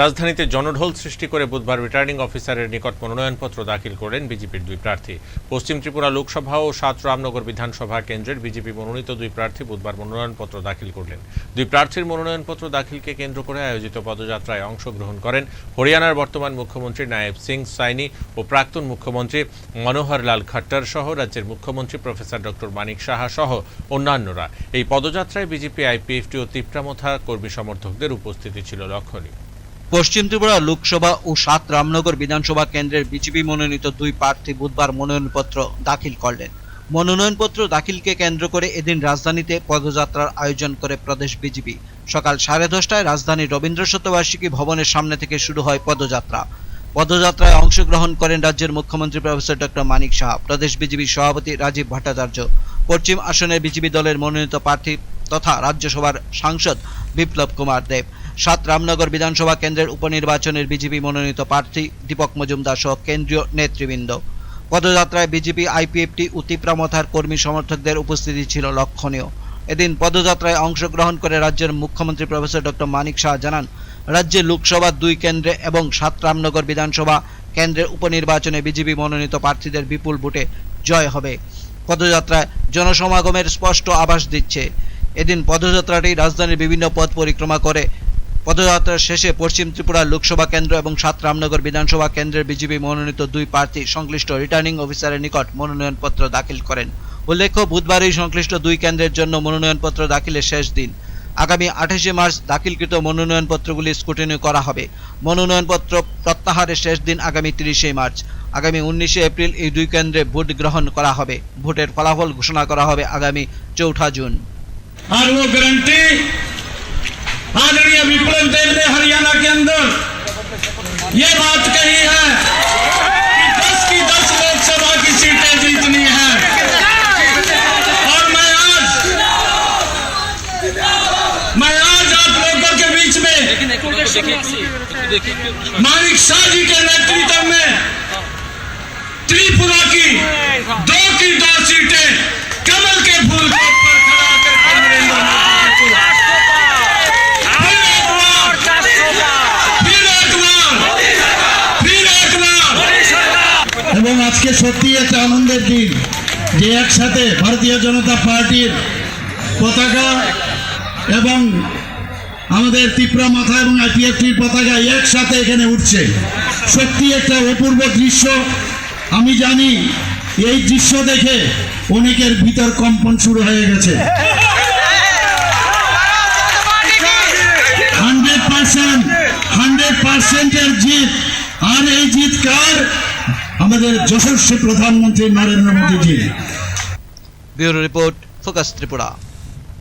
রাজধানীতে জনঢোল সৃষ্টি করে বুধবার রিটার্নিং অফিসারের নিকট মনোনয়নপত্র দাখিল করেন বিজেপির দুই প্রার্থী। পশ্চিম ত্রিপুরা লোকসভা ও সাত রামনগর বিধানসভা কেন্দ্রের বিজেপি মনোনীত দুই প্রার্থী বুধবার মনোনয়নপত্র দাখিল করলেন। দুই প্রার্থীর মনোনয়নপত্র দাখিলকে কেন্দ্র করে আয়োজিত পদযাত্রায় অংশগ্রহণ করেন হরিয়ানার বর্তমান মুখ্যমন্ত্রী নায়েব সিং সাইনি ও প্রাক্তন মুখ্যমন্ত্রী মনোহর লাল খট্টার সহ রাজ্যের মুখ্যমন্ত্রী প্রফেসর ডক্টর মানিক সাহা সহ অন্যান্যরা। এই পদযাত্রায় বিজেপি, আইপিএফটি ও তিপ্রামথা কর্মী সমর্থকদের উপস্থিতি ছিল লক্ষণীয়। পশ্চিম ত্রিপুরা লোকসভা ও সাত রামনগর বিধানসভা কেন্দ্রের বিজেপি মনোনীত দুই প্রার্থী বুধবার মনোনয়নপত্র দাখিল করলেন। মনোনয়নপত্র দাখিলকে কেন্দ্র করে এদিন রাজধানীতে পদযাত্রার আয়োজন করে প্রদেশ বিজেপি। সকাল সাড়ে দশটায় রাজধানীর রবীন্দ্র শতবার্ষিকী ভবনের সামনে থেকে শুরু হয় পদযাত্রা। পদযাত্রায় অংশগ্রহণ করেন রাজ্যের মুখ্যমন্ত্রী প্রফেসর ডক্টর মানিক শাহ প্রদেশ বিজেপি সভাপতি রাজীব ভট্টাচার্য, পশ্চিম আসনের বিজেপি দলের মনোনীত প্রার্থী তথা রাজ্যসভার সাংসদ বিপ্লব কুমার দেব। সাত রামনগর বিধানসভা কেন্দ্রের উপনির্বাচনের বিজেপি মনোনীত প্রার্থী দীপক মজুমদার সহ কেন্দ্রীয় নেতৃবৃন্দ। পদযাত্রায় বিজেপি আইপিএফটি ও তিপ্রামথার কর্মী সমর্থকদের উপস্থিতি ছিল লক্ষণীয়। এদিন পদযাত্রায় অংশগ্রহণ করে রাজ্যের মুখ্যমন্ত্রী প্রফেসর ডক্টর মানিক শাহ জানান, রাজ্যে লোকসভা দুই কেন্দ্রে এবং সাত রামনগর বিধানসভা কেন্দ্রের উপনির্বাচনে বিজেপি মনোনীত প্রার্থীদের বিপুল ভোটে জয় হবে। পদযাত্রায় জনসমাগমের স্পষ্ট আভাস দিচ্ছে। এদিন পদযাত্রাটি রাজধানীর বিভিন্ন পথ পরিক্রমা করে পদযাত্রার শেষে পশ্চিম ত্রিপুরা লোকসভা কেন্দ্র এবং সাত রামনগর বিধানসভা কেন্দ্রের বিজেপি মনোনীত দুই প্রার্থী সংশ্লিষ্ট রিটার্নিং অফিসারের নিকট মনোনয়নপত্র দাখিল করেন। উল্লেখ্য, বুধবারই সংশ্লিষ্ট দুই কেন্দ্রের জন্য মনোনয়নপত্র দাখিলের শেষ দিন। আগামী আঠাশে মার্চ দাখিলকৃত মনোনয়নপত্রগুলি স্ক্রুটিনি করা হবে। মনোনয়নপত্র প্রত্যাহারের শেষ দিন আগামী তিরিশে মার্চ। আগামী উনিশে এপ্রিল এই দুই কেন্দ্রে ভোট গ্রহণ করা হবে। ভোটের ফলাফল ঘোষণা করা হবে আগামী চৌঠা জুন। আর आदरणीय विप्लव देव ने हरियाणा के अंदर ये बात कही है कि 10 की 10 लोकसभा की सीटें जीतनी है। और मैं आज मैं आज आप लोगों के बीच में मानिक शाह जी আজকে সত্যি একটা আনন্দের দিন যে একসাথে ভারতীয় জনতা পার্টির পতাকা এবং আমাদের ত্রিপুরা মাথা এবং আইপিএফটির পতাকা একসাথে এখানে উঠছে। সত্যি একটা অপূর্ব দৃশ্য। আমি জানি এই দৃশ্য দেখে অনেকের ভিতর কম্পন শুরু হয়ে গেছে। হান্ড্রেড পার্সেন্ট, হান্ড্রেড পার্সেন্টের জিত। আর এই জিত কার? আমাদের যশস্বী প্রধানমন্ত্রী Narendra Modiji. Bureau report focus Tripura.